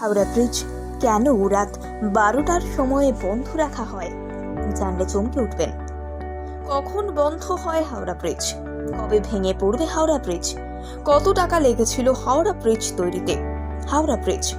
Howrah bridge কেন রাত বারোটার সময়ে বন্ধ রাখা হয়? জানলে চমকে উঠবেন। কখন বন্ধ হয় হাওড়া ব্রিজ? কবে ভেঙে পড়বে হাওড়া ব্রিজ? কত টাকা লেগেছিল হাওড়া ব্রিজ তৈরিতে? হাওড়া ব্রিজ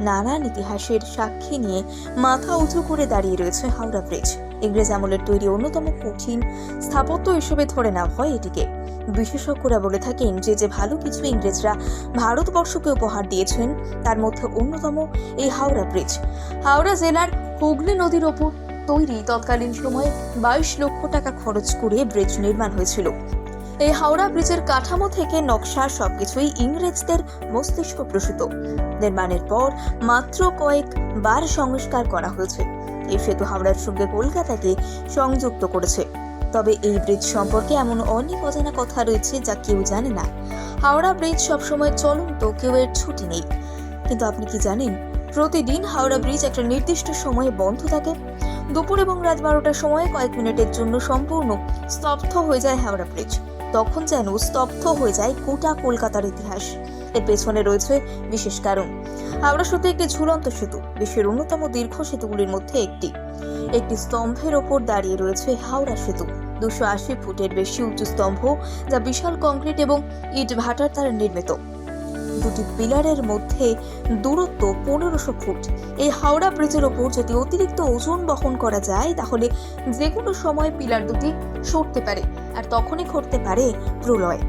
নানান ইতিহাসের সাক্ষী নিয়ে মাথা উঁচু করে দাঁড়িয়ে রয়েছে হাওড়া ব্রিজ। ইংরেজ আমলের তৈরি অন্যতম কঠিন স্থাপত্য হিসেবে ধরে নেওয়া হয় এটিকে। বিশেষজ্ঞরা বলে থাকেন যে যে ভালো কিছু ইংরেজরা ভারতবর্ষকে উপহার দিয়েছেন, তার মধ্যে অন্যতম এই হাওড়া ব্রিজ। হাওড়া জেলার হুগলি নদীর ওপর তৈরি তৎকালীন সময়ে বাইশ লক্ষ টাকা খরচ করে ব্রিজ নির্মাণ হয়েছিল। এই হাওড়া ব্রিজের কাঠামো থেকে নকশা সবকিছুই ইংরেজদের মস্তিষ্ক প্রসূত। নির্মাণের পর মাত্র কয়েকবার সংস্কার করা হয়েছে। এই সেতু হাওড়ার সঙ্গে কলকাতাকে সংযুক্ত করেছে। তবে এই ব্রিজ সম্পর্কে এমন অনেক অজানা কথা রয়েছে যা কেউ জানে না। হাওড়া ব্রিজ সবসময় চলন্ত, কেউ এর ছুটি নেই। কিন্তু আপনি কি জানেন, প্রতিদিন হাওড়া ব্রিজ একটা নির্দিষ্ট সময়ে বন্ধ থাকে। দুপুর এবং রাত বারোটার সময় কয়েক মিনিটের জন্য সম্পূর্ণ স্তব্ধ হয়ে যায় হাওড়া ব্রিজ তখন যেন স্তব্ধ হয়ে যায় গোটা কলকাতার ইতিহাস। এর পেছনে রয়েছে বিশেষ কারণ। হাওড়া সেতু একটি ঝুলন্ত সেতু, বিশ্বের অন্যতম দীর্ঘ সেতুগুলির মধ্যে একটি। একটি স্তম্ভের ওপর দাঁড়িয়ে রয়েছে হাওড়া সেতু। দুশো আশি ফুটের বেশি উঁচু স্তম্ভ যা বিশাল কংক্রিট এবং ইট ভাটার দ্বারা নির্মিত। দুটি পিলারের মধ্যে দূরত্ব পনেরোশো ফুট। এই হাওড়া ব্রিজের ওপর যদি অতিরিক্ত ওজন বহন করা যায়, তাহলে যে কোনো সময় পিলার দুটি সরতে পারে, আর তখনই ঘটতে পারে প্রলয়।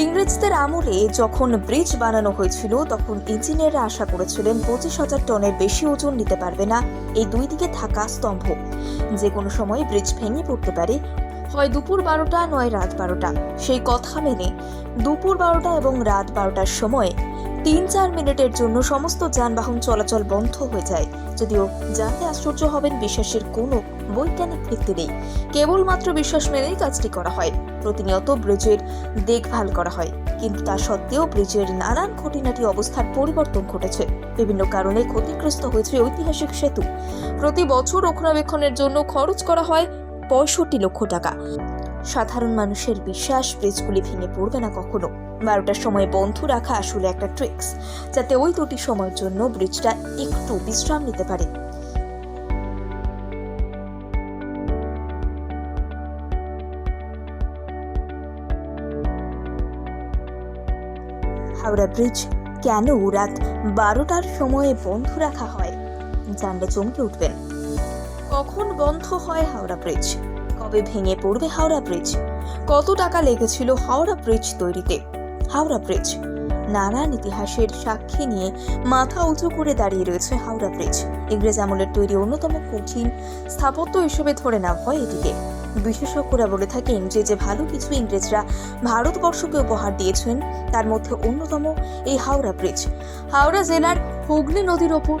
ইংরেজদের আমলে যখন ব্রিজ বানানো হয়েছিল, তখন ইঞ্জিনিয়াররা আশা করেছিলেন পঁচিশ হাজার টনের বেশি ওজন নিতে পারবে না এই দুই দিকে থাকা স্তম্ভ। যে কোনো সময় ব্রিজ ভেঙে পড়তে পারে। হয় দুপুর বারোটা, নয় রাত বারোটা। সেই কথা মেনে দুপুর বারোটা এবং রাত বারোটার সময় তিন চার মিনিটের জন্য সমস্ত যানবাহন চলাচল বন্ধ হয়ে যায়। যদিও জানতে আশ্চর্য হবেন বিশ্বাসের কোনো বৈজ্ঞানিক ভিত্তি নেই। কেবলমাত্র বিশ্বাস মেনেই কাজটি করা হয়। প্রতিনিয়ত ব্রিজের দেখভাল করা হয়। কিন্তু তা সত্ত্বেও ব্রিজের নানান খুঁটিনাটি অবস্থার পরিবর্তন ঘটেছে। বিভিন্ন কারণে ক্ষতিগ্রস্ত হয়েছে ঐতিহাসিক সেতু। প্রতি বছর রক্ষণাবেক্ষণের জন্য খরচ করা হয় পঁয়ষট্টি লক্ষ টাকা। সাধারণ মানুষের বিশ্বাস ব্রিজগুলি ভেঙে পড়বে না কখনো। বারোটার সময় বন্ধ রাখা আসলে একটা ট্রিক্স যাতে ওই দুটি সময়ের জন্য ব্রিজটা একটু বিশ্রাম নিতে পারে। হাওড়া ব্রিজ কেন রাত বারোটার সময়ে বন্ধ রাখা হয়? জানলে চমকে উঠবেন। কখন বন্ধ হয় হাওড়া ব্রিজ কবে ভেঙে পড়বে হাওড়া ব্রিজ কত টাকা লেগেছিল হাওড়া ব্রিজ তৈরিতে? হাওড়া ব্রিজ নানান ইতিহাসের সাক্ষী নিয়ে মাথা উঁচু করে দাঁড়িয়ে রয়েছে হাওড়া ব্রিজ ইংরেজ আমলের তৈরি অন্যতম কঠিন স্থাপত্য হিসেবে ধরে নেওয়া হয় এটিকে। বিশেষজ্ঞরা বলে থাকেন যে যে ভালো কিছু ইংরেজরা ভারতবর্ষকে উপহার দিয়েছেন, তার মধ্যে অন্যতম এই হাওড়া ব্রিজ হাওড়া জেলার হুগলি নদীর ওপর